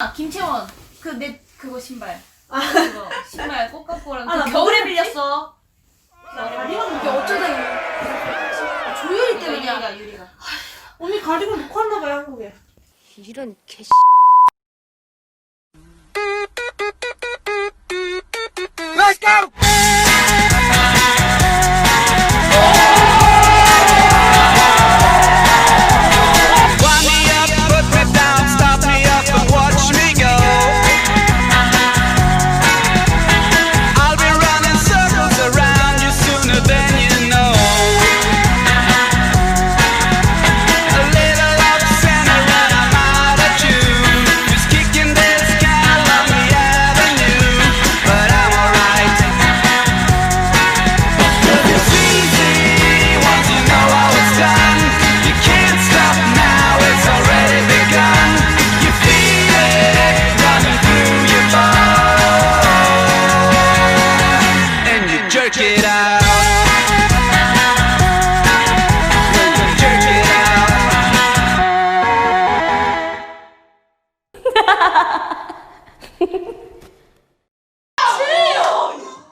아, 김채원. 그 내 그거 신발. 아. 그거. 신발 꽃가꾸랑 아, 나 그 겨울에? 빌렸어. 가디건 이게 어쩌다 이거. 조율이 때문에 유리가 유리가. 언니 가디건 놓고 왔나 봐요 한국에. 이런 개 Wind jerk it out. Ha ha ha!